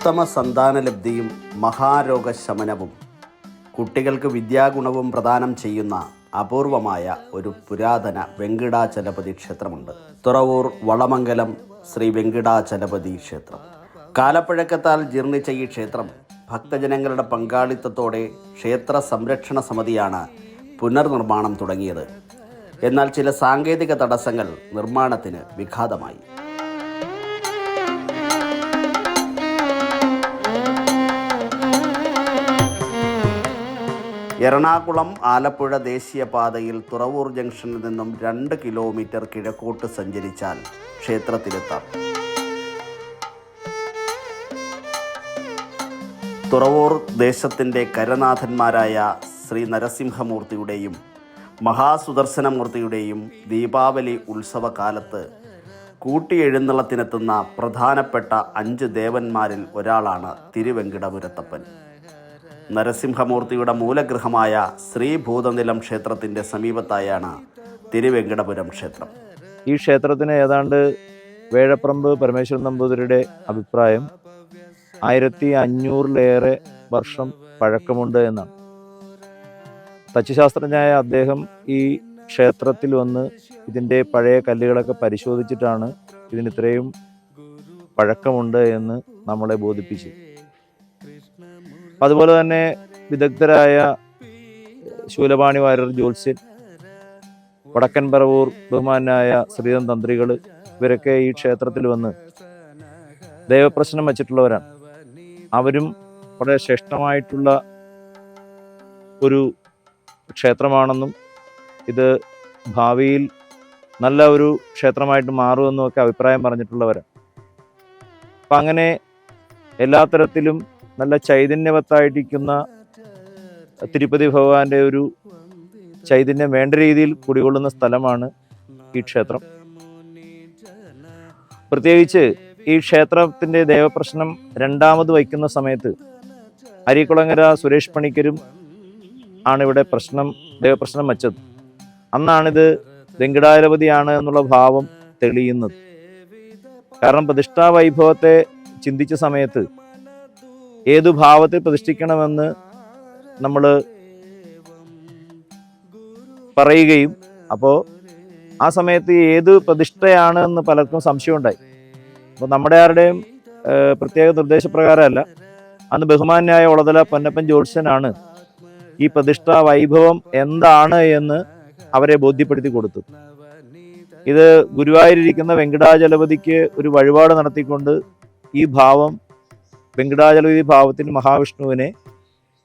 ഉത്തമ സന്താനലബ്ധിയും മഹാരോഗശമനവും കുട്ടികൾക്ക് വിദ്യാഗുണവും പ്രദാനം ചെയ്യുന്ന അപൂർവമായ ഒരു പുരാതന വെങ്കിടാചലപതി ക്ഷേത്രമുണ്ട്. തുറവൂർ വളമംഗലം ശ്രീ വെങ്കിടാചലപതി ക്ഷേത്രം. കാലപ്പഴക്കത്താൽ ജീർണിച്ച ഈ ക്ഷേത്രം ഭക്തജനങ്ങളുടെ പങ്കാളിത്തത്തോടെ ക്ഷേത്ര സംരക്ഷണ സമിതിയാണ് പുനർനിർമ്മാണം തുടങ്ങിയത്. എന്നാൽ ചില സാങ്കേതിക തടസ്സങ്ങൾ നിർമ്മാണത്തിന് വിഘാതമായി. എറണാകുളം ആലപ്പുഴ ദേശീയപാതയിൽ തുറവൂർ ജംഗ്ഷനിൽ നിന്നും രണ്ട് കിലോമീറ്റർ കിഴക്കോട്ട് സഞ്ചരിച്ചാൽ ക്ഷേത്രത്തിലെത്താം. തുറവൂർ ദേശത്തിന്റെ കരനാഥന്മാരായ ശ്രീ നരസിംഹമൂർത്തിയുടെയും മഹാസുദർശനമൂർത്തിയുടെയും ദീപാവലി ഉത്സവകാലത്ത് കൂട്ടിയെഴുന്നള്ളത്തിനെത്തുന്ന പ്രധാനപ്പെട്ട അഞ്ച് ദേവന്മാരിൽ ഒരാളാണ് തിരുവെങ്കിടപുരത്തപ്പൻ. നരസിംഹമൂർത്തിയുടെ മൂലഗൃഹമായ ശ്രീഭൂതനിലം ക്ഷേത്രത്തിന്റെ സമീപത്തായാണ് തിരുവെങ്കടപുരം ക്ഷേത്രം. ഈ ക്ഷേത്രത്തിന് ഏതാണ്ട് വേഴപ്രമ്പ് പരമേശ്വരൻ നമ്പൂതിരിയുടെ അഭിപ്രായം ആയിരത്തി അഞ്ഞൂറിലേറെ വർഷം പഴക്കമുണ്ട് എന്നാണ്. തച്ചുശാസ്ത്രജ്ഞനായ അദ്ദേഹം ഈ ക്ഷേത്രത്തിൽ വന്ന് ഇതിന്റെ പഴയ കല്ലുകളൊക്കെ പരിശോധിച്ചിട്ടാണ് ഇതിന് ഇത്രയും പഴക്കമുണ്ട് എന്ന് നമ്മളെ ബോധിപ്പിച്ചു. അതുപോലെ തന്നെ വിദഗ്ധരായ ശൂലപാണി വാര്യർ ജ്യോത്സ്യൻ വടക്കൻ പറവൂർ ബഹുമാനായ ശ്രീധൻ തന്ത്രികൾ ഇവരൊക്കെ ഈ ക്ഷേത്രത്തിൽ വന്ന് ദൈവപ്രശ്നം വച്ചിട്ടുള്ളവരാണ്. അവരും വളരെ ശ്രേഷ്ഠമായിട്ടുള്ള ഒരു ക്ഷേത്രമാണെന്നും ഇത് ഭാവിയിൽ നല്ല ഒരു ക്ഷേത്രമായിട്ട് മാറുമെന്നും ഒക്കെ അഭിപ്രായം പറഞ്ഞിട്ടുള്ളവരാണ്. അപ്പം അങ്ങനെ എല്ലാ തരത്തിലും നല്ല ചൈതന്യവത്തായിട്ടിരിക്കുന്ന തിരുപ്പതി ഭഗവാന്റെ ഒരു ചൈതന്യം വേണ്ട രീതിയിൽ കുടികൊള്ളുന്ന സ്ഥലമാണ് ഈ ക്ഷേത്രം. പ്രത്യേകിച്ച് ഈ ക്ഷേത്രത്തിന്റെ ദേവപ്രശ്നം രണ്ടാമത് വയ്ക്കുന്ന സമയത്ത് അരീക്കുളങ്ങര സുരേഷ് പണിക്കരും ആണ് ഇവിടെ പ്രശ്നം ദേവപ്രശ്നം വച്ചത്. അന്നാണിത് വെങ്കടാചലപതിയാണ് എന്നുള്ള ഭാവം തെളിയുന്നത്. കാരണം പ്രതിഷ്ഠാ വൈഭവത്തെ ചിന്തിച്ച സമയത്ത് ഏതു ഭാവത്തിൽ പ്രതിഷ്ഠിക്കണമെന്ന് നമ്മൾ പറയുകയും അപ്പോൾ ആ സമയത്ത് ഏത് പ്രതിഷ്ഠയാണ് എന്ന് പലർക്കും സംശയമുണ്ടായി. അപ്പോൾ നമ്മുടെ ആരുടെയും പ്രത്യേക നിർദ്ദേശപ്രകാരമല്ല അന്ന് ബഹുമാന്യായ ഉളതല പൊന്നപ്പൻ ജോത്സ്യനാണ് ഈ പ്രതിഷ്ഠാ വൈഭവം എന്താണ് എന്ന് അവരെ ബോധ്യപ്പെടുത്തി കൊടുത്തു. ഇത് ഗുരുവായൂരിരിക്കുന്ന വെങ്കടാചലപതിക്ക് ഒരു വഴിപാട് നടത്തിക്കൊണ്ട് ഈ ഭാവം വെങ്കടാചലപതി ഭാവത്തിൽ മഹാവിഷ്ണുവിനെ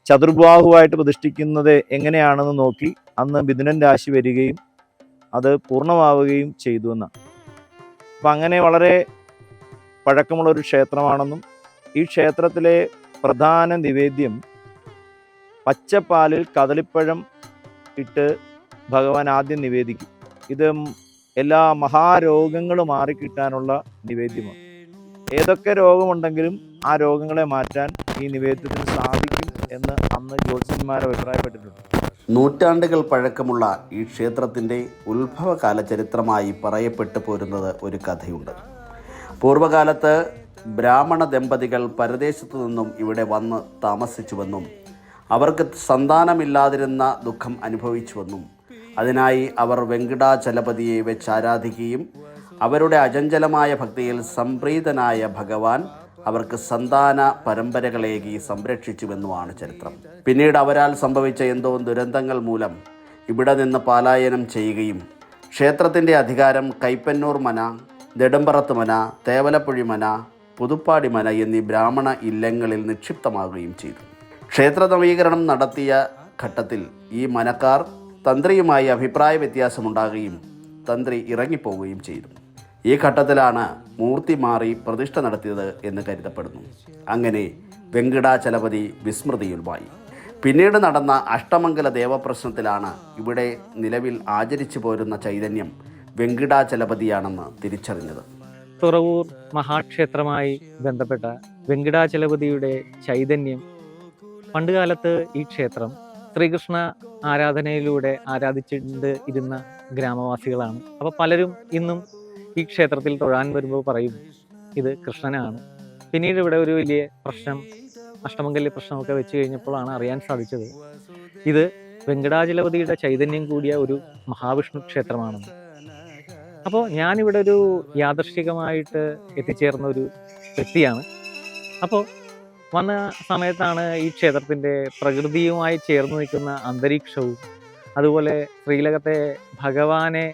ചതുർബാഹുവായിട്ട് പ്രതിഷ്ഠിക്കുന്നത് എങ്ങനെയാണെന്ന് നോക്കി അന്ന് മിഥുനൻ രാശി വരികയും അത് പൂർണമാവുകയും ചെയ്തു എന്നാണ്. അപ്പം അങ്ങനെ വളരെ പഴക്കമുള്ള ഒരു ക്ഷേത്രമാണെന്നും ഈ ക്ഷേത്രത്തിലെ പ്രധാന നിവേദ്യം പച്ചപ്പാലിൽ കദളിപ്പഴം ഇട്ട് ഭഗവാൻ ആദ്യം നിവേദിക്കും. ഇത് എല്ലാ മഹാരോഗങ്ങളും മാറിക്കിട്ടാനുള്ള നിവേദ്യമാണ്. ഏതൊക്കെ രോഗമുണ്ടെങ്കിലും ആ രോഗങ്ങളെ മാറ്റാൻ ഈ നിവേദ്യത്തിന് സാധിക്കും എന്ന് അന്ന് ജ്യോത്സ്യന്മാർ അഭിപ്രായപ്പെട്ടിട്ടുണ്ട്. നൂറ്റാണ്ടുകൾ പഴക്കമുള്ള ഈ ക്ഷേത്രത്തിന്റെ ഉത്ഭവകാല ചരിത്രമായി പറയപ്പെട്ടു പോരുന്നത് ഒരു കഥയുണ്ട്. പൂർവകാലത്ത് ബ്രാഹ്മണ ദമ്പതികൾ പരദേശത്തു നിന്നും ഇവിടെ വന്ന് താമസിച്ചുവെന്നും അവർക്ക് സന്താനമില്ലാതിരുന്ന ദുഃഖം അനുഭവിച്ചുവെന്നും അതിനായി അവർ വെങ്കടാചലപതിയെ വെച്ച് ആരാധിക്കുകയും അവരുടെ അചഞ്ചലമായ ഭക്തിയിൽ സംപ്രീതനായ ഭഗവാൻ അവർക്ക് സന്താന പരമ്പരകളേകി സംരക്ഷിച്ചുവെന്നുമാണ് ചരിത്രം. പിന്നീട് അവരാൽ സംഭവിച്ച എന്തോ ദുരന്തങ്ങൾ മൂലം ഇവിടെ നിന്ന് പാലായനം ചെയ്യുകയും ക്ഷേത്രത്തിന്റെ അധികാരം കൈപ്പന്നൂർ മന നെടുമ്പറത്ത് മന തേവലപ്പുഴി മന പുതുപ്പാടി മന എന്നീ ബ്രാഹ്മണ ഇല്ലങ്ങളിൽ നിക്ഷിപ്തമാകുകയും ചെയ്തു. ക്ഷേത്ര നവീകരണം നടത്തിയ ഘട്ടത്തിൽ ഈ മനക്കാർ തന്ത്രിയുമായി അഭിപ്രായ വ്യത്യാസമുണ്ടാകുകയും തന്ത്രി ഇറങ്ങിപ്പോവുകയും ചെയ്തു. ഈ ഘട്ടത്തിലാണ് മൂർത്തി മാറി പ്രതിഷ്ഠ നടത്തിയത് എന്ന് കരുതപ്പെടുന്നു. അങ്ങനെ വെങ്കിടാചലപതി വിസ്മൃതിയിലുമായി പിന്നീട് നടന്ന അഷ്ടമംഗല ദേവപ്രശ്നത്തിലാണ് ഇവിടെ നിലവിൽ ആചരിച്ചു പോരുന്ന ചൈതന്യം വെങ്കിടാചലപതിയാണെന്ന് തിരിച്ചറിഞ്ഞത്. തുറവൂർ മഹാക്ഷേത്രമായി ബന്ധപ്പെട്ട വെങ്കിടാചലപതിയുടെ ചൈതന്യം പണ്ടുകാലത്ത് ഈ ക്ഷേത്രം ശ്രീകൃഷ്ണ ആരാധനയിലൂടെ ആരാധിച്ചിട്ട് ഇരുന്ന ഗ്രാമവാസികളാണ്. അപ്പോൾ പലരും ഇന്നും ഈ ക്ഷേത്രത്തിൽ തൊഴാൻ വരുമ്പോൾ പറയും ഇത് കൃഷ്ണനാണ്. പിന്നീട് ഇവിടെ ഒരു വലിയ പ്രശ്നം അഷ്ടമംഗല്യ പ്രശ്നമൊക്കെ വെച്ച് കഴിഞ്ഞപ്പോഴാണ് അറിയാൻ സാധിച്ചത്. ഇത് വെങ്കടാചലപതിയുടെ ചൈതന്യം കൂടിയ ഒരു മഹാവിഷ്ണു ക്ഷേത്രമാണെന്ന്. അപ്പോൾ ഞാനിവിടെ ഒരു യാദർശികമായിട്ട് എത്തിച്ചേർന്ന ഒരു വ്യക്തിയാണ്. അപ്പോൾ വന്ന സമയത്താണ് ഈ ക്ഷേത്രത്തിന്റെ പ്രകൃതിയുമായി ചേർന്ന് നിൽക്കുന്ന അന്തരീക്ഷവും അതുപോലെ ശ്രീലകത്തെ ഭഗവാനെ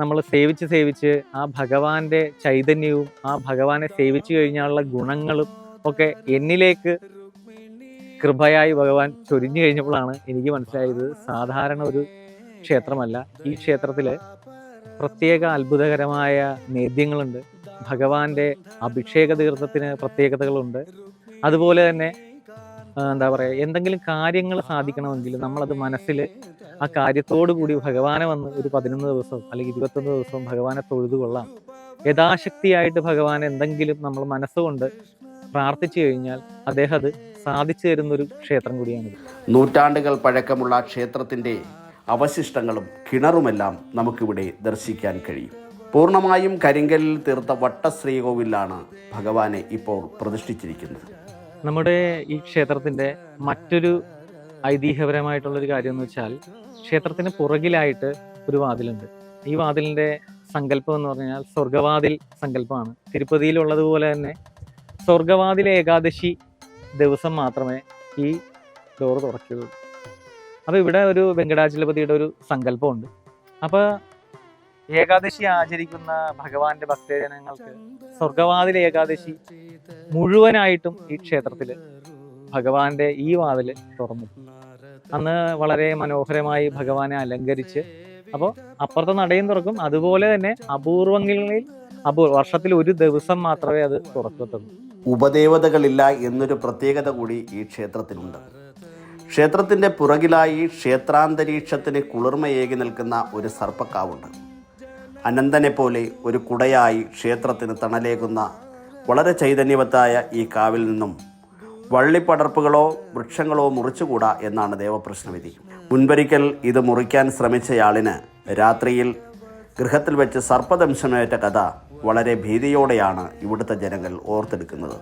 നമ്മൾ സേവിച്ച് സേവിച്ച് ആ ഭഗവാന്റെ ചൈതന്യവും ആ ഭഗവാനെ സേവിച്ചു കഴിഞ്ഞാലുള്ള ഗുണങ്ങളും ഒക്കെ എന്നിലേക്ക് കൃപയായി ഭഗവാൻ ചൊരിഞ്ഞു കഴിഞ്ഞപ്പോഴാണ് എനിക്ക് മനസ്സിലായത് സാധാരണ ഒരു ക്ഷേത്രമല്ല. ഈ ക്ഷേത്രത്തിൽ പ്രത്യേക അത്ഭുതകരമായ നേദ്യങ്ങളുണ്ട്. ഭഗവാന്റെ അഭിഷേക തീർത്ഥത്തിന് പ്രത്യേകതകളുണ്ട്. അതുപോലെ തന്നെ എന്താ പറയുക എന്തെങ്കിലും കാര്യങ്ങൾ സാധിക്കണമെങ്കിൽ നമ്മളത് മനസ്സിൽ ആ കാര്യത്തോടു കൂടി ഭഗവാനെ വന്ന് ഒരു പതിനൊന്ന് ദിവസം അല്ലെങ്കിൽ ഇരുപത്തൊന്ന് ദിവസം ഭഗവാനെ തൊഴുതു കൊള്ളാം. യഥാശക്തിയായിട്ട് ഭഗവാൻ എന്തെങ്കിലും നമ്മൾ മനസ്സുകൊണ്ട് പ്രാർത്ഥിച്ചു കഴിഞ്ഞാൽ അദ്ദേഹം അത് സാധിച്ചു തരുന്നൊരു ക്ഷേത്രം കൂടിയാണ് നൂറ്റാണ്ടുകൾ പഴക്കമുള്ള ക്ഷേത്രത്തിന്റെ അവശിഷ്ടങ്ങളും കിണറുമെല്ലാം നമുക്കിവിടെ ദർശിക്കാൻ കഴിയും. പൂർണമായും കരിങ്കലിൽ തീർത്ത വട്ടശ്രീകോവിലാണ് ഭഗവാനെ ഇപ്പോൾ പ്രതിഷ്ഠിച്ചിരിക്കുന്നത്. നമ്മുടെ ഈ ക്ഷേത്രത്തിന്റെ മറ്റൊരു ഐതിഹ്യപരമായിട്ടുള്ളൊരു കാര്യം എന്ന് വെച്ചാൽ ക്ഷേത്രത്തിന് പുറകിലായിട്ട് ഒരു വാതിലുണ്ട്. ഈ വാതിലിന്റെ സങ്കല്പം എന്ന് പറഞ്ഞാൽ സ്വർഗവാതിൽ സങ്കല്പമാണ്. തിരുപ്പതിയിലുള്ളതുപോലെ തന്നെ സ്വർഗവാതിൽ ഏകാദശി ദിവസം മാത്രമേ ഈ ഡോറ് തുറക്കുകയുള്ളൂ. അപ്പോൾ ഇവിടെ ഒരു വെങ്കടാചലപതിയുടെ ഒരു സങ്കല്പമുണ്ട്. അപ്പോൾ ഏകാദശി ആചരിക്കുന്ന ഭഗവാന്റെ ഭക്തജനങ്ങൾക്ക് സ്വർഗവാതിൽ ഏകാദശി മുഴുവനായിട്ടും ഈ ക്ഷേത്രത്തിൽ ഭഗവാന്റെ ഈ വാതിൽ തുറന്നു. അന്ന് വളരെ മനോഹരമായി ഭഗവാനെ അലങ്കരിച്ച് അപ്പോൾ അപ്പുറത്തെ നടയും തുറക്കും. അതുപോലെ തന്നെ അപൂർവങ്ങളിൽ അപൂർവ വർഷത്തിൽ ഒരു ദിവസം മാത്രമേ അത് തുറക്കത്തുള്ളൂ. ഉപദേവതകളില്ല എന്നൊരു പ്രത്യേകത കൂടി ഈ ക്ഷേത്രത്തിനുണ്ട് ക്ഷേത്രത്തിന്റെ പുറകിലായി ക്ഷേത്രാന്തരീക്ഷത്തിന് കുളിർമയേകി നിൽക്കുന്ന ഒരു സർപ്പക്കാവുണ്ട്. അനന്തനെ പോലെ ഒരു കുടയായി ക്ഷേത്രത്തിന് തണലേകുന്ന വളരെ ചൈതന്യവത്തായ ഈ കാവിൽ നിന്നും വള്ളിപ്പടർപ്പുകളോ വൃക്ഷങ്ങളോ മുറിച്ചുകൂടാ എന്നാണ് ദേവപ്രശ്നവിധി. മുൻപൊരിക്കൽ ഇത് മുറിക്കാൻ ശ്രമിച്ചയാളിന് രാത്രിയിൽ ഗൃഹത്തിൽ വെച്ച് സർപ്പദംശമേറ്റ കഥ വളരെ ഭീതിയോടെയാണ് ഇവിടുത്തെ ജനങ്ങൾ ഓർത്തെടുക്കുന്നത്.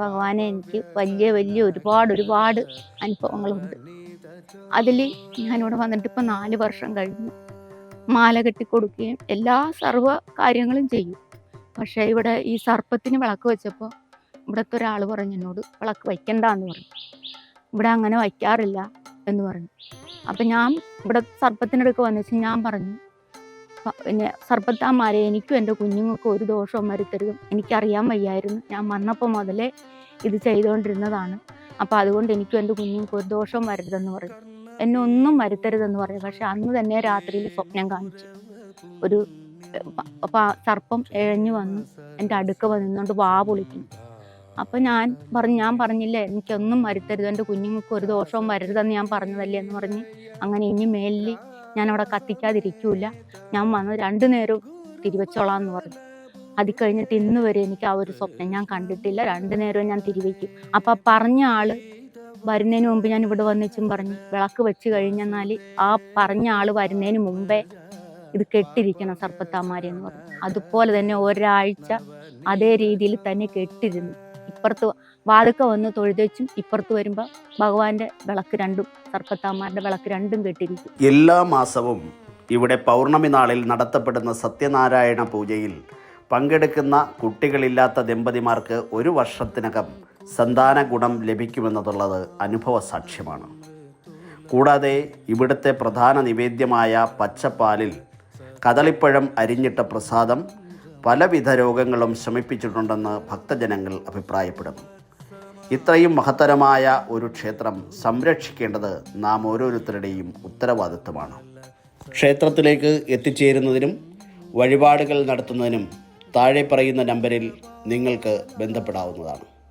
ഭഗവാനെ എനിക്ക് വലിയ വലിയ ഒരുപാട് ഒരുപാട് അനുഭവങ്ങളുണ്ട്. അതിൽ ഞാനിവിടെ വന്നിട്ട് ഇപ്പം നാല് വർഷം കഴിഞ്ഞു. മാല കെട്ടിക്കൊടുക്കുകയും എല്ലാ സർവ കാര്യങ്ങളും ചെയ്യും. പക്ഷേ ഇവിടെ ഈ സർപ്പത്തിന് വിളക്ക് വെച്ചപ്പോൾ ഇവിടുത്തെ ഒരാൾ പറഞ്ഞു എന്നോട് വിളക്ക് വയ്ക്കണ്ടെന്ന് പറഞ്ഞു. ഇവിടെ അങ്ങനെ വയ്ക്കാറില്ല എന്ന് പറഞ്ഞു. അപ്പം ഞാൻ ഇവിടെ സർപ്പത്തിനടുക്ക് വന്നിച്ച് ഞാൻ പറഞ്ഞു "പ- പിന്നെ സർപ്പത്താന്മാരെ എനിക്കും എന്റെ കുഞ്ഞുങ്ങൾക്കും ഒരു ദോഷവും വരുത്തരുതും. എനിക്കറിയാൻ വയ്യായിരുന്നു. ഞാൻ വന്നപ്പോൾ മുതലേ ഇത് ചെയ്തുകൊണ്ടിരുന്നതാണ് അപ്പോൾ അതുകൊണ്ട് എനിക്കും എന്റെ കുഞ്ഞുങ്ങൾക്ക് ഒരു ദോഷവും വരരുതെന്ന് പറഞ്ഞു. എന്നെ ഒന്നും വരുത്തരുതെന്ന് പറഞ്ഞു. പക്ഷെ അന്ന് തന്നെ രാത്രിയിൽ സ്വപ്നം കാണിച്ചു. ഒരു സർപ്പം എഴഞ്ഞു വന്ന് എന്റെ അടുക്ക വന്നുകൊണ്ട് വാ പൊളിക്കുന്നു. അപ്പം ഞാൻ പറഞ്ഞു ഞാൻ പറഞ്ഞില്ലേ എനിക്കൊന്നും വരുത്തരുത് എന്റെ കുഞ്ഞുങ്ങൾക്ക് ഒരു ദോഷവും വരരുതെന്ന് ഞാൻ പറഞ്ഞതല്ലേ എന്ന് പറഞ്ഞ് അങ്ങനെ ഇനി മേലിൽ ഞാൻ അവിടെ കത്തിക്കാതിരിക്കൂല. ഞാൻ വന്ന് രണ്ടു നേരവും തിരിവെച്ചോളാം എന്ന് പറഞ്ഞു. അത് കഴിഞ്ഞിട്ട് ഇന്ന് വരെ എനിക്ക് ആ ഒരു സ്വപ്നം ഞാൻ കണ്ടിട്ടില്ല. രണ്ടു നേരവും ഞാൻ തിരിവെക്കും. അപ്പം പറഞ്ഞ ആൾ വരുന്നതിന് മുമ്പ് ഞാൻ ഇവിടെ വന്നിച്ചും പറഞ്ഞു വിളക്ക് വെച്ച് കഴിഞ്ഞെന്നാൽ ആ പറഞ്ഞ ആൾ വരുന്നതിന് മുമ്പേ ഇത് കെട്ടിരിക്കണം സർപ്പത്താമാരി എന്ന് പറഞ്ഞു. അതുപോലെ തന്നെ ഒരാഴ്ച അതേ രീതിയിൽ തന്നെ കെട്ടിരുന്നു. ഇപ്പുറത്ത് വാതുക്ക വന്ന് തൊഴുതച്ചും ഇപ്പുറത്ത് വരുമ്പോൾ ഭഗവാന്റെ വിളക്ക് രണ്ടും സർപ്പത്താമാരുടെ വിളക്ക് രണ്ടും കെട്ടിരിക്കും. എല്ലാ മാസവും ഇവിടെ പൗർണമി നാളിൽ നടത്തപ്പെടുന്ന സത്യനാരായണ പൂജയിൽ പങ്കെടുക്കുന്ന കുട്ടികളില്ലാത്ത ദമ്പതിമാർക്ക് ഒരു വർഷത്തിനകം സന്താന ഗുണം ലഭിക്കുമെന്നതുള്ളത് അനുഭവ സാക്ഷ്യമാണ്. കൂടാതെ ഇവിടുത്തെ പ്രധാന നിവേദ്യമായ പച്ചപ്പാലിൽ കദളിപ്പഴം അരിഞ്ഞിട്ട പ്രസാദം പലവിധ രോഗങ്ങളും ശമിപ്പിച്ചിട്ടുണ്ടെന്ന് ഭക്തജനങ്ങൾ അഭിപ്രായപ്പെടുന്നു. ഇത്രയും മഹത്തരമായ ഒരു ക്ഷേത്രം സംരക്ഷിക്കേണ്ടത് നാം ഓരോരുത്തരുടെയും ഉത്തരവാദിത്വമാണ്. ക്ഷേത്രത്തിലേക്ക് എത്തിച്ചേരുന്നതിനും വഴിപാടുകൾ നടത്തുന്നതിനും താഴെ പറയുന്ന നമ്പറിൽ നിങ്ങൾക്ക് ബന്ധപ്പെടാവുന്നതാണ്.